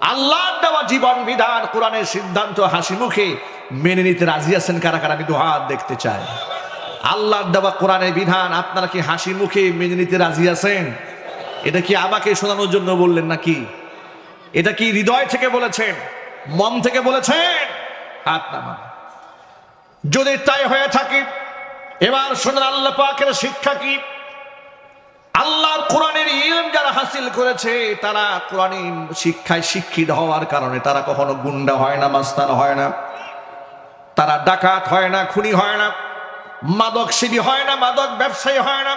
আল্লাহর দেওয়া জীবন বিধান কোরআনের সিদ্ধান্ত হাসি মুখে মেনে নিতে রাজি আছেন কারা কারা? আমি দুহাত দেখতে চাই। আল্লাহর দেওয়া কোরআনের বিধান আপনারা কি হাসি মুখে মেনে নিতে রাজি আছেন? এটা কি আমাকে শোনানোর জন্য বললেন নাকি? এটা কি হৃদয় থেকে বলেছেন? মন থেকে বলেছেন? হাত যদি তাই হয়ে থাকে, এবার শোনেন আল্লাহ পাকের শিক্ষা কি? আল্লাহর কোরআনের ইলম যারা হাসিল করেছে, তারা কোরআনী শিক্ষায় শিক্ষিত হওয়ার কারণে তারা কখনো গুন্ডা হয় না, মাস্তান হয় না। তারা ডাকাত হয় না, খুনি হয় না। মাদক সিবি হয় না, মাদক ব্যবসায়ী হয় না।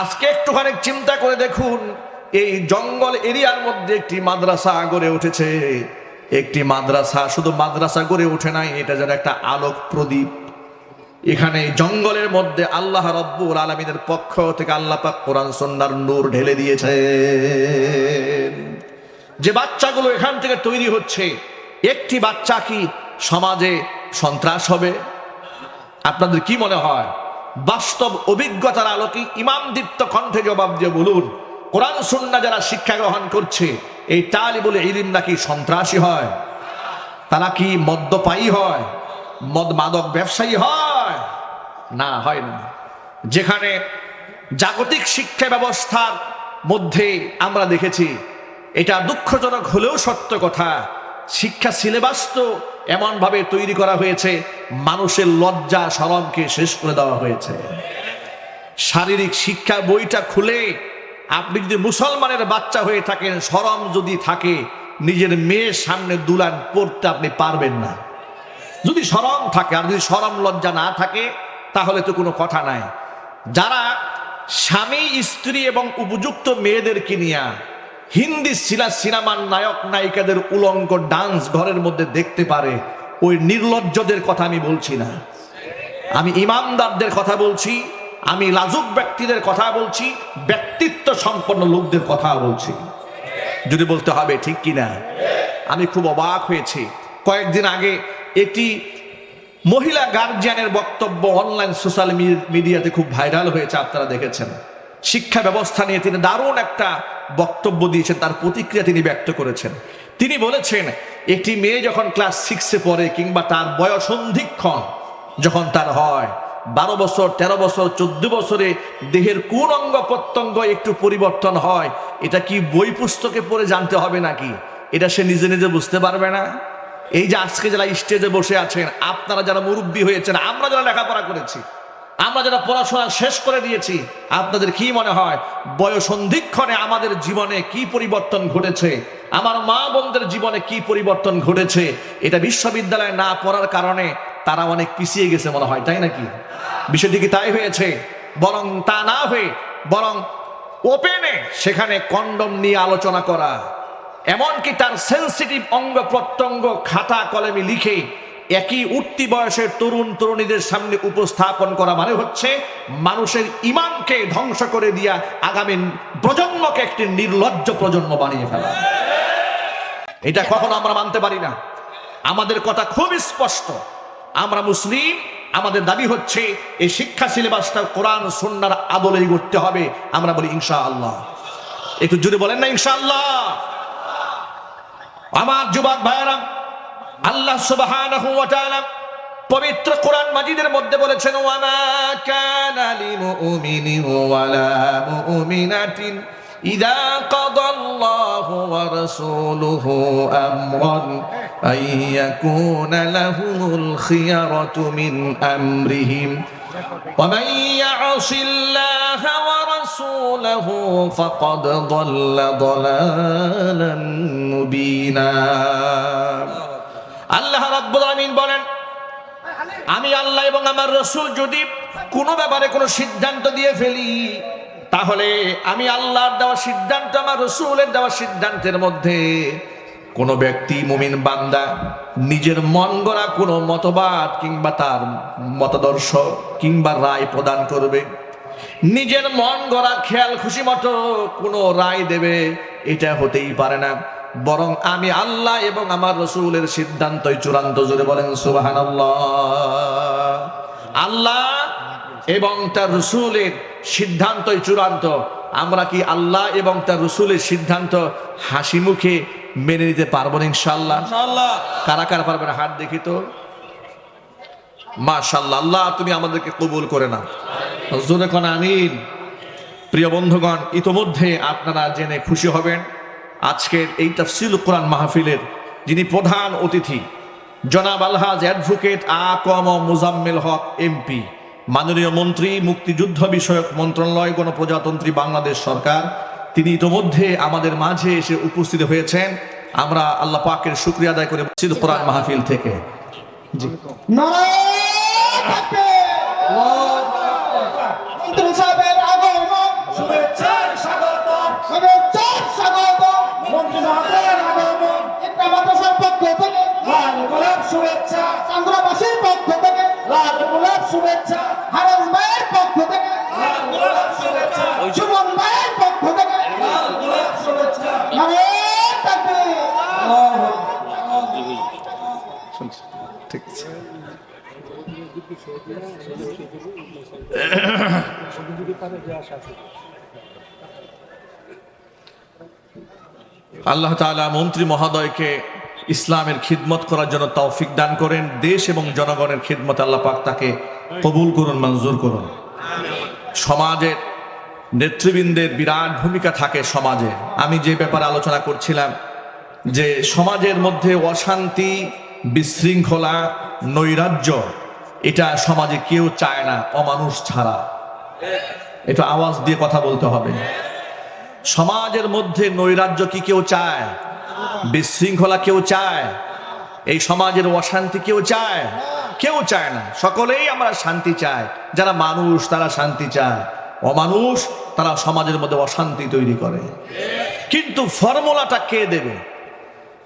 আজকে একটুখানি চিন্তা করে দেখুন, এই জঙ্গল এরিয়ার মধ্যে একটি মাদ্রাসা গড়ে উঠেছে। একটি মাদ্রাসা শুধু মাদ্রাসা গড়ে ওঠে নাই, এটা যেন একটা আলোক প্রদীপ এখানে জঙ্গলের মধ্যে আল্লাহ রব্বুল আলমিনের পক্ষ থেকে আল্লাহ পাক কোরআন সন্ন্যার নূর ঢেলে দিয়েছে যে বাচ্চাগুলো এখান থেকে তৈরি হচ্ছে, একটি বাচ্চা কি সমাজে সন্ত্রাস হবে? আপনাদের কি মনে হয়? বাস্তব অভিজ্ঞতার আলোকে ইমাম দীপ্ত কণ্ঠে জবাব দিয়ে বলুন, কোরআন, সুন্না যারা শিক্ষা গ্রহণ করছে, এই তালিবুল ইলিম নাকি সন্ত্রাসী হয়? তারা কি মদ্যপায়ী হয়? মদ মাদক ব্যবসায়ী হয়? না, হয় না। যেখানে জাগতিক শিক্ষা ব্যবস্থার মধ্যে আমরা দেখেছি, এটা দুঃখজনক হলেও সত্য কথা, শিক্ষা সিলেবাস তো এমনভাবে তৈরি করা হয়েছে, মানুষের লজ্জা সরমকে শেষ করে দেওয়া হয়েছে। শারীরিক শিক্ষা বইটা খুলে আপনি যদি মুসলমানের বাচ্চা হয়ে থাকেন, সরম যদি থাকে, নিজের মেয়ের সামনে দুলান পড়তে আপনি পারবেন না। যদি সরম থাকে, আর যদি সরম লজ্জা না থাকে তাহলে তো কোনো কথা নাই। যারা স্বামী, স্ত্রী এবং উপযুক্ত মেয়েদেরকে নিয়ে হিন্দি সিনা সিনেমার নায়ক, নায়িকাদের উলঙ্গ ডান্স ঘরের মধ্যে দেখতে পারে, ওই নির্লজ্জদের কথা আমি বলছি না। আমি ইমামদারদের কথা বলছি, আমি লাজুক ব্যক্তিদের কথা বলছি, ব্যক্তিত্ব সম্পন্ন লোকদের কথা বলছি। যদি বলতে হবে ঠিক কিনা? আমি খুব অবাক হয়েছি। কয়েকদিন আগে একটি মহিলা গার্জিয়ানের বক্তব্য অনলাইন সোশ্যাল মিডিয়াতে খুব ভাইরাল হয়েছে, আপনারা দেখেছেন। শিক্ষা ব্যবস্থা নিয়ে তিনি দারুণ একটা বক্তব্য দিয়েছেন, তার প্রতিক্রিয়া তিনি ব্যক্ত করেছেন। তিনি বলেছেন, একটি মেয়ে যখন ক্লাস সিক্সে পড়ে কিংবা তার বয়স সন্ধিক্ষণ যখন তার হয়, বারো বছর ১৩ বছর, চোদ্দ বছরে দেহের কোন অঙ্গ প্রত্যঙ্গ একটু পরিবর্তন হয়, এটা কি বই পুস্তকে পড়ে জানতে হবে নাকি? এটা সে নিজে নিজে বুঝতে পারবে না। এই যে আজকে যারা স্টেজে বসে আছেন, আপনারা যারা মুরব্বী হয়েছেন, আমরা যারা লেখাপড়া করেছি, আমরা যারা পড়াশোনা শেষ করে দিয়েছি আপনাদের কি মনে হয় বয়সন্ধিক্ষণে আমাদের জীবনে কি পরিবর্তন ঘটেছে? আমার মা বোনদের জীবনে কি পরিবর্তন ঘটেছে? এটা বিশ্ববিদ্যালয়ে না পড়ার কারণে তারা অনেক পিছিয়ে গেছে মনে হয়, তাই নাকি? বিষয়টি কি তাই হয়েছে? বরং তা না হয়ে, বরং ওপেনে সেখানে কন্ডম নিয়ে আলোচনা করা এমনকি তার সেন্সিটিভ অঙ্গ প্রত্যঙ্গ খাতা কলমে লিখে একই উঠতি বয়সের তরুণ তরুণীদের সামনে উপস্থাপন করা মানে হচ্ছে মানুষের ইমানকে ধ্বংস করে দিয়া আগামী প্রজন্মকে একটি নির্লজ্জ প্রজন্ম বানিয়ে ফেলা। এটা কখনো আমরা মানতে পারি না। আমাদের কথা খুব স্পষ্ট। আমরা মুসলিম, আমাদের দাবি হচ্ছে এই শিক্ষা সিলেবাসটা কোরআন সন্ন্যার আদলেই করতে হবে। আমরা বলি ইনশা আল্লাহ একটু জুড়ে বলেন না ইনশা আল্লাহ আমার যুবক ভাইরা আল্লাহ সুবহানাহু ওয়া তাআলা পবিত্র কোরআন মাজিদের মধ্যে বলেছেন, ওয়ামা কানা লিমুমিনি ওয়ালা মুমিনাতিন ইদা কাদাল্লাহু ওয়া রাসূলুহু আমরান আইয়াকুনা লাহুমুল খিয়ারাতু মিন আমরিহিম। ওয়া মান ইয়াসিল্লাহা ورسوله فقد ضل ضلالا مبينا আল্লাহ রাব্বুল আমিন বলেন আমি আল্লাহ এবং আমার রসুল যদি কোনো ব্যাপারে কোনো সিদ্ধান্ত দিয়ে ফেলি তাহলে আমি আল্লাহর দেওয়া সিদ্ধান্ত আমার রসুলের দেওয়া সিদ্ধান্তের মধ্যে কোনো ব্যক্তি মুমিন বান্দা নিজের মন গড়া কোনো মতবাদ কিংবা তার মতাদর্শ কিংবা রায় প্রদান করবে নিজের মন গড়া খেয়াল খুশি মতো কোনো রায় দেবে এটা হতেই পারে না। বরং আমি আল্লাহ এবং আমার রসুলের সিদ্ধান্তই চূড়ান্ত জুড়ে বলেন সুবাহান আল্লাহ এবং তার রসুলের সিদ্ধান্তই চূড়ান্ত। আমরা কি আল্লাহ এবং তার রসুলের সিদ্ধান্ত হাসি মুখে মেনে নিতে পারব না ইনশাল্লাহ কারা কারা পারবেন হাত দেখি তো? মাশাল্লাহ আল্লাহ তুমি আমাদেরকে কবুল করে না জোরে কোন আমিন। প্রিয় বন্ধুগণ, ইতোমধ্যে আপনারা জেনে খুশি হবেন, আজকের এই তাফসিল কোরআন মাহফিলের যিনি প্রধান অতিথি, জনাব আলহাজ অ্যাডভোকেট আ কম মুজাম্মেল হক এমপি, মাননীয় মন্ত্রী, মুক্তিযুদ্ধ বিষয়ক মন্ত্রণালয়, গণপ্রজাতন্ত্রী বাংলাদেশ সরকার, তিনি ইতোমধ্যে আমাদের মাঝে এসে উপস্থিত হয়েছেন। আমরা আল্লাহ পাকের শুক্রিয়া আদায় করে কোরআন মাহফিল থেকে। নারায়ণ আল্লাহ তাআলা মন্ত্রী মহোদয়কে ইসলামের খিদমত করার জন্য তৌফিক দান করেন। দেশ এবং জনগণের খিদমত আল্লাহ পাক তাকে কবুল করুন, মঞ্জুর করুন। সমাজের নেতৃবৃন্দের বিরাট ভূমিকা থাকে সমাজে। আমি যে ব্যাপারে আলোচনা করছিলাম, যে সমাজের মধ্যে অশান্তি, বিশৃঙ্খলা, নৈরাজ্য এটা সমাজে কেউ চায় না, অমানুষ ছাড়া। এটা আওয়াজ দিয়ে কথা বলতে হবে। সমাজের মধ্যে নৈরাজ্য কি কেউ চায়? বিশৃঙ্খলা কেউ চায়? এই সমাজের অশান্তি কেউ চায়? কেউ চায় না। সকলেই আমরা শান্তি চাই। যারা মানুষ, তারা শান্তি চায়। অমানুষ, তারা সমাজের মধ্যে অশান্তি তৈরি করে। কিন্তু ফর্মুলাটা কে দেবে?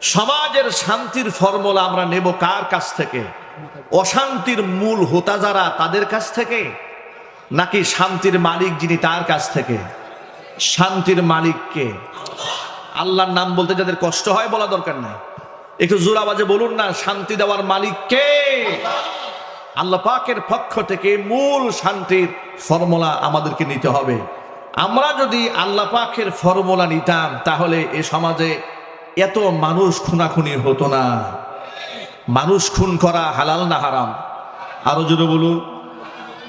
সমাজের শান্তির ফর্মুলা আমরা নেব কার কাছ থেকে? অশান্তির মূল হোতা যারা তাদের কাছ থেকে, নাকি শান্তির মালিক যিনি তার কাছ থেকে? শান্তির মালিককে আল্লাহর নাম বলতে যাদের কষ্ট হয় বলা দরকার নাই। একটু জোর আওয়াজে বলুন না, শান্তি দেওয়ার মালিক কে? আল্লাহ পাকের পক্ষ থেকে মূল শান্তির ফর্মুলা আমাদেরকে নিতে হবে। আমরা যদি আল্লাহ পাকের ফর্মুলা নিতাম, তাহলে এ সমাজে এত মানুষ খুনাখুনি হতো না। মানুষ খুন করা হালাল না হারাম? আরও জোরে বলুন।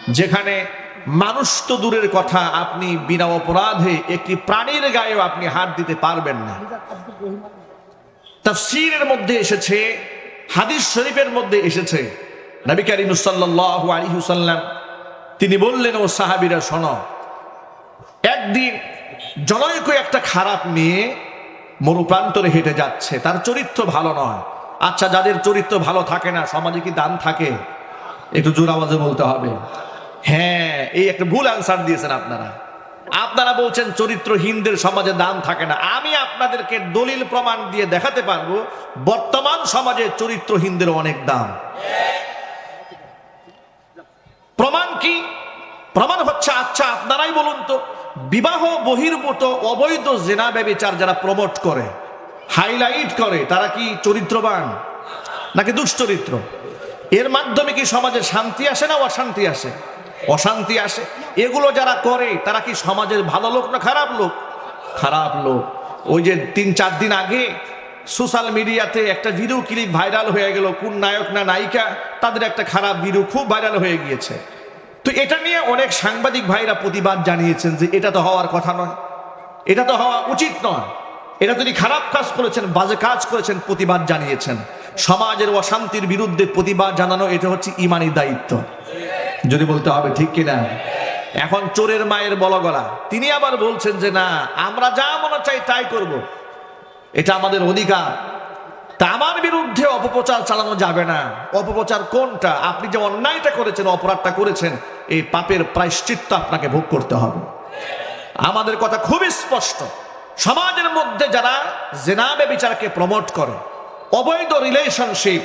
যেখানে মানুষ তো দূরের কথা, আপনি বিনা অপরাধে একটি প্রাণীর গায়েও আপনি হাত দিতে পারবেন না। তাফসীরের মধ্যে এসেছে, হাদিস শরীফের মধ্যে এসেছে। নবী করিম সাল্লাল্লাহু আলাইহি ওয়াসাল্লাম, তিনি বললেন, ও সাহাবীরা, শোনো, একদিন জনৈক একটা খারাপ মেয়ে মরুপ্রান্তরে হেঁটে যাচ্ছে। তার চরিত্র ভালো নয়। আচ্ছা যাদের চরিত্র ভালো থাকে না, সমাজে কি দান থাকে? একটু জোর আওয়াজে বলতে হবে। হ্যাঁ এই একটা ভুল অ্যান্সার দিয়েছেন আপনারা। আপনারা বলছেন চরিত্রহীনদের সমাজে দাম থাকে না। আমি আপনাদেরকে দলিল প্রমাণ দিয়ে দেখাতে পারব, বর্তমান সমাজে চরিত্রহীনদের অনেক দাম। প্রমাণ কি? প্রমাণ হচ্ছে আচ্ছা আপনারাই বলুন তো, বিবাহ বহির্ভূত অবৈধ জেনা ব্যবিচার যারা প্রমোট করে হাইলাইট করে, তারা কি চরিত্রবান? নাকি দুশ্চরিত্র? এর মাধ্যমে কি সমাজে শান্তি আসে না অশান্তি আসে? অশান্তি আসে। এগুলো যারা করে, তারা কি সমাজের ভালো লোক না খারাপ লোক? খারাপ লোক। ওই যে তিন চার দিন আগে সোশ্যাল মিডিয়াতে একটা ভিডিও ক্লিপ ভাইরাল হয়ে গেল, কোন নায়ক না নায়িকা, তাদের একটা খারাপ ভিডিও খুব ভাইরাল হয়ে গিয়েছে। তো এটা নিয়ে অনেক সাংবাদিক ভাইরা প্রতিবাদ জানিয়েছেন যে এটা তো হওয়ার কথা নয়। এটা তো হওয়া উচিত নয়। এটা তিনি খারাপ কাজ করেছেন, বাজে কাজ করেছেন, প্রতিবাদ জানিয়েছেন। সমাজের অশান্তির বিরুদ্ধে প্রতিবাদ জানানো, এটা হচ্ছে ইমানি দায়িত্ব। যদি বলতে হবে ঠিক কিনা? এখন চোরের মায়ের বলগলা তিনি আবার বলছেন যে, না, আমরা যা মনে চাই তাই করব। এটা আমাদের অধিকার। তা আমার বিরুদ্ধে অপপ্রচার চালানো যাবে না। অপপ্রচার কোনটা? আপনি যে অন্যায়টা করেছেন, অপরাধটা করেছেন, এই পাপের প্রায়শ্চিত্ত আপনাকে ভোগ করতে হবে। আমাদের কথা খুবই স্পষ্ট। সমাজের মধ্যে যারা জেনাবে বিচারকে প্রমোট করে, অবৈধ রিলেশনশিপ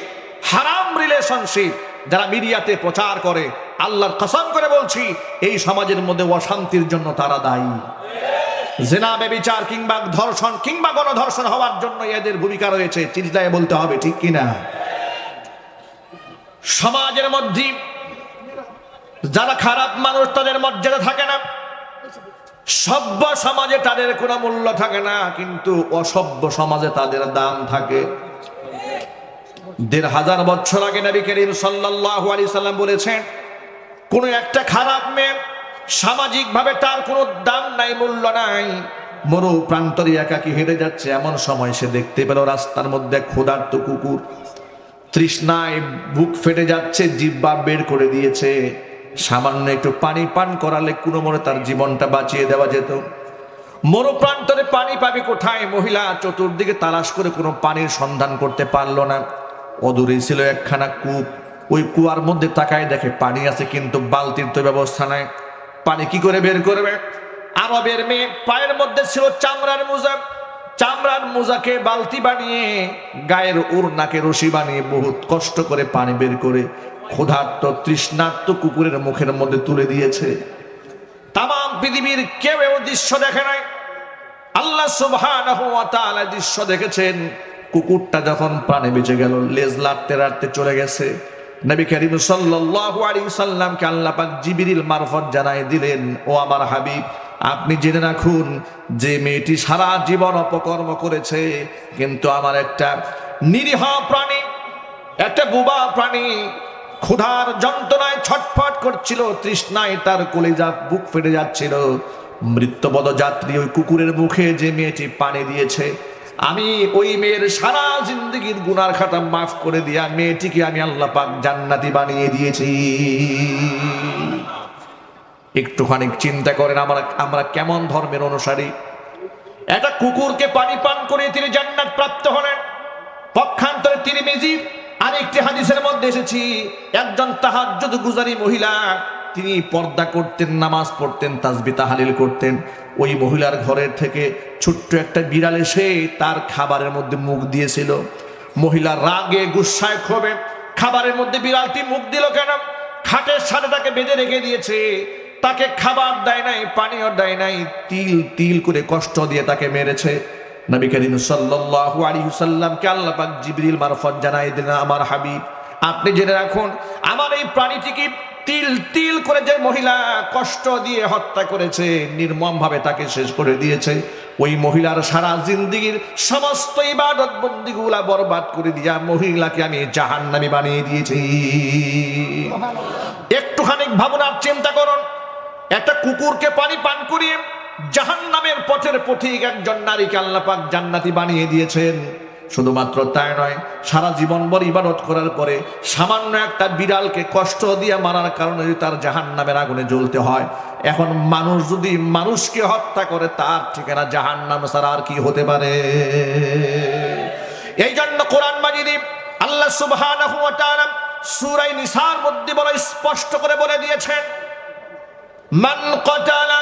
হারাম রিলেশনশিপ যারা মিডিয়াতে প্রচার করে, আল্লাহর কসম করে বলছি, এই সমাজের মধ্যে অশান্তির জন্য তারা দায়ী। জেনা বেবিচার কিংবা ধর্ষণ কিংবা গণধর্ষণ হওয়ার জন্য এদের ভূমিকা রয়েছে, চিন্তায় বলতে হবে, ঠিক কিনা? সমাজের মধ্যে যারা খারাপ মানুষ, তাদের মর্যাদা থাকে না। সভ্য সমাজে তাদের কোনো মূল্য থাকে না, কিন্তু অসভ্য সমাজে তাদের দাম থাকে। দেড় হাজার বছর আগে নবী করিম সাল্লাল্লাহু আলাইহি সাল্লাম বলেছেন, কোনো একটা খারাপ মেয়ে সামাজিকভাবে তার কোনো দাম নাই, মূল্য নাই। মরু প্রান্তরে একাকি হেঁটে যাচ্ছে, এমন সময় সে দেখতে পেল রাস্তার মধ্যে ক্ষুধার্ত কুকুর। তৃষ্ণায় বুক ফেটে যাচ্ছে জিব্বা বের করে দিয়েছে। সামান্য একটু পানি পান করালে কোনো মনে তার জীবনটা বাঁচিয়ে দেওয়া যেত। মরুপ্রান্তরে পানি পাবে কোথায়? মহিলা চতুর্দিকে তালাশ করে কোনো পানির সন্ধান করতে পারল না। অদূরে ছিল একখানা কূপ। ওই কুয়ার মধ্যে তাকায় দেখে পানি আছে কিন্তু বালতির তো ব্যবস্থা নাই। পানি কি করে বের করবে? আরবের মেয়ে, পায়ের মধ্যে ছিল চামড়ার মোজা। চামড়ার মোজাকে বালতি বানিয়ে, গায়ের উড়নাকে রশি বানিয়ে বহুত কষ্ট করে পানি বের করে ক্ষুধার্ত তৃষ্ণার্ত কুকুরের মুখের মধ্যে তুলে দিয়েছে। তাম পৃথিবীর কেউ দৃশ্য দেখে নাই। আল্লাহ দৃশ্য দেখেছেন। কুকুরটা যখন প্রাণে বেঁচে গেল, লেজ লাড়তে লাড়তে চলে গেছে। নবী করিম সাল্লামকে আল্লাহ পাক জিবরিল মারফত জানাই দিলেন, ও আমার হাবিব, আপনি জেনে রাখুন যে মেয়েটি সারা জীবন অপকর্ম করেছে, কিন্তু আমার একটা নিরীহ প্রাণী, একটা বোবা প্রাণী ক্ষুধার যন্ত্রণায় ছটফট করছিল, তৃষ্ণায় তার কলিজা বুক ফেটে যাচ্ছিল। মৃত্যুপদ যাত্রী ওই কুকুরের মুখে যে মেয়েটি পানি দিয়েছে। আমি ওই মেয়ের সারা জিন্দগির গুনার খাতা মাফ করে দিয়া মেয়েটিকে আমি আল্লাহ পাক জান্নাতি বানিয়ে দিয়েছি। একটুখানি চিন্তা করেন আমরা আমরা কেমন ধর্মের অনুসারী। একটা কুকুরকে পানি পান করে তিনি জান্নাত প্রাপ্ত হলেন। পক্ষান্তরে তিনি মেজি আরেকটি হাদিসের মধ্যে এসেছি। একজন তাহাজ্জুদ গুজারি মহিলা, তিনি পর্দা করতেন, নামাজ পড়তেন তাসবি তাহালিল করতেন। ওই মহিলার ঘরের থেকে ছোট্ট একটা বিড়াল এসে তার খাবারের মধ্যে মুখ দিয়েছিল। মহিলা রাগে গুসায় ক্ষোভে, খাবারের মধ্যে বিড়ালটি মুখ দিল কেন? খাটের সাথে তাকে বেঁধে রেখে দিয়েছে। তাকে খাবার দেয় নাই পানীয় দেয় নাই, তিল তিল করে কষ্ট দিয়ে তাকে মেরেছে। নবী করিম সাল্লাল্লাহু আলাইহি সাল্লামকে আল্লাহ পাক জিবরিল মারফত জানাই দিলেন আমার হাবিব আপনি জেনে রাখুন আমার এই প্রাণীটিকে তিল তিল করে যে মহিলা কষ্ট দিয়ে হত্যা করেছে নির্মম ভাবে তাকে শেষ করে দিয়েছে। ওই মহিলার সারা জিন্দিগির সমস্ত ইবাদত বন্দিগুলা বরবাদ করে দিয়া মহিলাকে আমি জাহান্নামী বানিয়ে দিয়েছি। একটুখানি ভাবনার চিন্তা করুন একটা কুকুরকে পানি পান করিয়ে জাহান নামের পথের পথিক একজন নারীকে আল্লাপাক জান্নাতি বানিয়ে দিয়েছেন। শুধুমাত্র তাই নয়, সারা জীবন বর ইবাদত করার পরে সামান্য একটা বিড়ালকে কষ্ট দিয়ে মারার কারণে তার জাহান নামের আগুনে জ্বলতে হয়, এখন মানুষ যদি মানুষকে হত্যা করে, তার ঠিকানা জাহান নাম ছাড়া আর কি হতে পারে? এই জন্য কোরআন মাজিদি আল্লাহ সুবাহ সুরাই নিসার মধ্যে বলে স্পষ্ট করে বলে দিয়েছেন, মান কটালা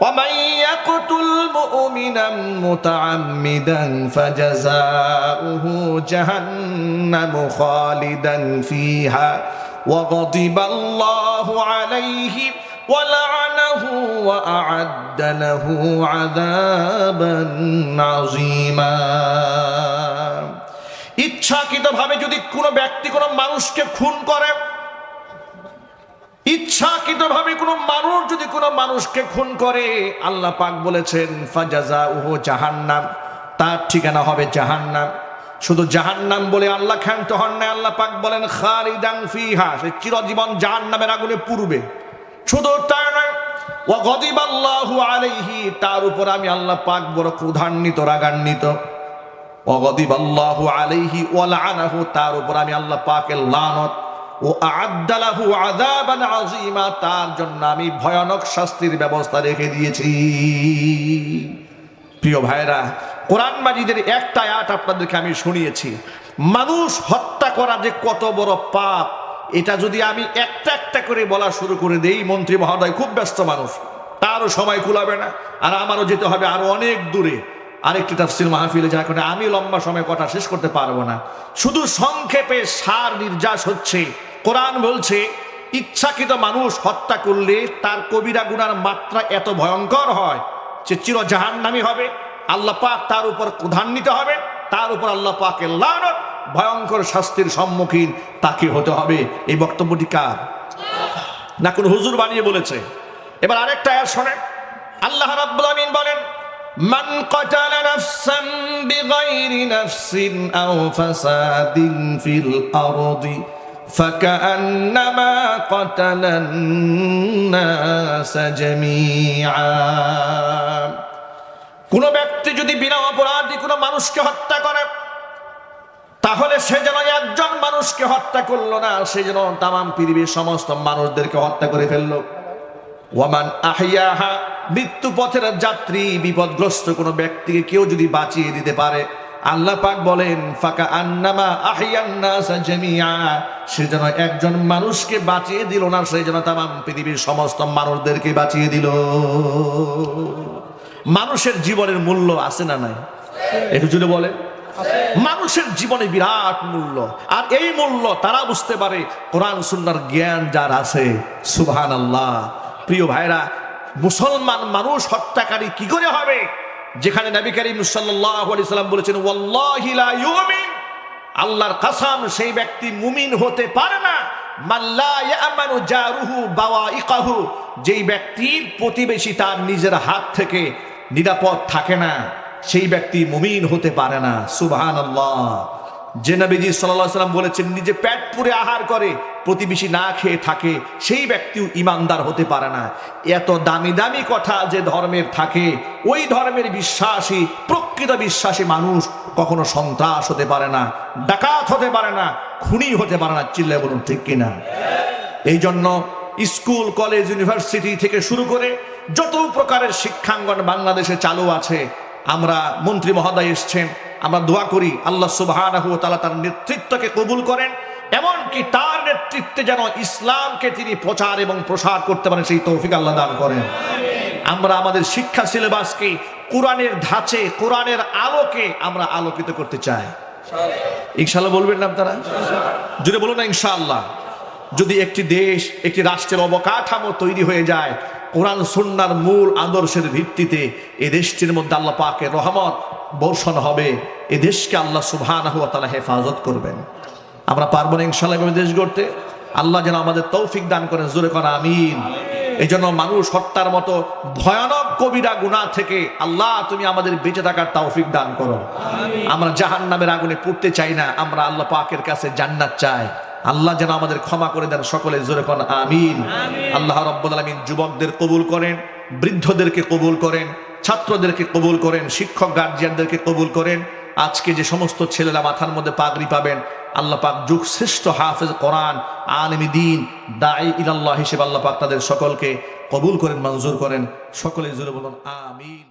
ومن يقتل مؤمنا متعمدا فجزاؤه جهنم خالدا فيها وغضب الله عليه ولعنه وأعد له عذابا عظيما ইচ্ছাকৃতভাবে যদি কোনো ব্যক্তি কোনো মানুষকে খুন করে ইচ্ছাকৃতভাবে কোনো মানুষ যদি কোনো মানুষকে খুন করে, আল্লাহ পাক বলেছেন ফাজাজা উহ জাহান্নাম। তার ঠিকানা হবে জাহান্নাম। শুধু জাহান্নাম বলে আল্লাহ ক্ষান্ত হন না, আল্লাহ পাক বলেন খালিদাং ফিহা। সে চিরজীবন জাহান্নামের আগুনে পুরবে শুধু তার নয় ও গদিব আল্লাহু আলাইহি। তার উপর আমি আল্লাহ পাক বড় ক্রোধান্বিত, রাগান্বিত। অগদিব আল্লাহু আলাইহি ওয়ালা আনাহু তার উপর আমি আল্লাহ পাকের লানত ও আদালাহু আযাবান আযীমা, তার জন্য আমি ভয়ানক শাস্তির ব্যবস্থা রেখে দিয়েছি। প্রিয় ভাইরা কোরআন মাজিদের একটা আয়াত আপনাদেরকে আমি শুনিয়েছি। মানুষ হত্যা করা যে কত বড় পাপ, এটা যদি আমি একটা একটা করে বলা শুরু করে দেই, মন্ত্রী মহোদয় খুব ব্যস্ত মানুষ। তারও সময় কুলাবে না, আর আমারও যেতে হবে আরও অনেক দূরে। আরেকটি তাফসির মাহফিলে যা করে আমি লম্বা সময় কথা শেষ করতে পারব না। শুধু সংক্ষেপে সার নির্যাস হচ্ছে কোরআন বলছে ইচ্ছাকৃত মানুষ হত্যা করলে তার কবিরা গুনার মাত্রা এত ভয়ঙ্কর হয় যে চির জাহান্নামি হবে আল্লাহ পাক তার উপর ক্রধান্বিত হবে তার উপর আল্লাহ পাকের লানত ভয়ঙ্কর শাস্তির সম্মুখীন তাকে হতে হবে এই বক্তব্যটি কার না কোন হুজুর বানিয়ে বলেছে এবার আরেকটা আয়াত শোনেন আল্লাহ রাব্বুল আমিন বলেন মান قتل نفسا بغير نفس أو فساد في الأرض فكأنما قتل الناس جميعا কোন ব্যক্তি যদি বিনা অপরাধী কোনো মানুষকে হত্যা করে তাহলে সে যেন একজন মানুষকে হত্যা করলো না সে যেন তামাম পৃথিবীর সমস্ত মানুষদেরকে হত্যা করে ফেললো ওয়ামান আহিয়াহা মৃত্যু পথের যাত্রী বিপদগ্রস্ত কোনো ব্যক্তিকে কেউ যদি বাঁচিয়ে দিতে পারে আল্লাহ পাক বলেন, ফাকা আন্নামা আহিয়ান্নাসা জামিয়া সে যেন একজন মানুষকে বাঁচিয়ে দিল না, সে যেন তামাম পৃথিবীর সমস্ত মানুষদেরকে বাঁচিয়ে দিল। মানুষের জীবনের মূল্য আছে না নাই? একটু জুড়ে বলে মানুষের জীবনে বিরাট মূল্য, আর এই মূল্য তারা বুঝতে পারে, কোরআন সুন্নার জ্ঞান যার আছে। সুবহান আল্লাহ প্রিয় ভাইরা, মুসলমান মানুষ হত্যাকারী কি করে হবে? যেখানে নবী করিম সাল্লাম বলেছেন আল্লাহর কাসাম সেই ব্যক্তি মুমিন হতে পারে না। যেই ব্যক্তির প্রতিবেশী তার নিজের হাত থেকে নিরাপদ থাকে না, সেই ব্যক্তি মুমিন হতে পারে না। সুবহান আল্লাহ যে নবীজি সাল্লাহ সাল্লাম বলেছেন, নিজে পেট পুরে আহার করে, প্রতিবেশী না খেয়ে থাকে, সেই ব্যক্তিও ইমানদার হতে পারে না। এত দামি দামি কথা যে ধর্মের থাকে, ওই ধর্মের বিশ্বাসী, প্রকৃত বিশ্বাসী মানুষ কখনো সন্ত্রাস হতে পারে না, ডাকাত হতে পারে না, খুনি হতে পারে না। চিল্লে বলুন, ঠিক কিনা এই জন্য স্কুল, কলেজ, ইউনিভার্সিটি থেকে শুরু করে যত প্রকারের শিক্ষাঙ্গন বাংলাদেশে চালু আছে আমরা মন্ত্রী মহোদয় এসছেন, আমরা দোয়া করি আল্লাহ সুবহানাহু ওয়া তাআলা তার নেতৃত্বকে কবুল করেন, এমনকি তার নেতৃত্বে যেন ইসলামকে তিনি প্রচার এবং প্রসার করতে পারেন, সেই তৌফিক আল্লাহ দান করেন। আমরা আমাদের শিক্ষা সিলেবাসকে কোরআনের ধাঁচে, কোরআনের আলোকে আমরা আলোকিত করতে চাই। ইনশাল্লাহ বলবেন না আপনারা? যদি বলুন না ইনশাআল্লাহ। যদি একটি দেশ, একটি রাষ্ট্রের অবকাঠামো তৈরি হয়ে যায় কোরআন সুন্নার মূল আদর্শের ভিত্তিতে এ দেশটির মধ্যে আল্লাহ পাকের রহমত বর্ষণ হবে, এ দেশকে আল্লাহ সুবহানাহু ওয়া তাআলা হেফাজত করবেন। আমরা পারব না ইনশাআল্লাহ এভাবে দেশ গড়তে। আল্লাহ যেন আমাদের তৌফিক দান করেন, জোরে করা আমিন। এই জন্য মানুষ হত্যার মতো ভয়ানক কবিরা গুনাহ থেকে আল্লাহ তুমি আমাদের বেঁচে থাকার তৌফিক দান করো। আমরা জাহান নামের আগুনে পড়তে চাই না, আমরা আল্লাহ পাকের কাছে জান্নাত চাই। আল্লাহ যেন আমাদের ক্ষমা করে দেন সকলে জোরে কোন আমিন। আল্লাহ রব্বুল আলামিন যুবকদের কবুল করেন বৃদ্ধদেরকে কবুল করেন ছাত্রদেরকে কবুল করেন শিক্ষক গার্জিয়ানদেরকে কবুল করেন। আজকে যে সমস্ত ছেলেরা মাথার মধ্যে পাগড়ি পাবেন আল্লাহ পাক যুগ শ্রেষ্ঠ হাফেজ কোরআন আলমী দিন দাই ইলাল্লাহ হিসেবে আল্লাহ পাক তাদের সকলকে কবুল করেন মঞ্জুর করেন। সকলে জোরে বলুন আমিন।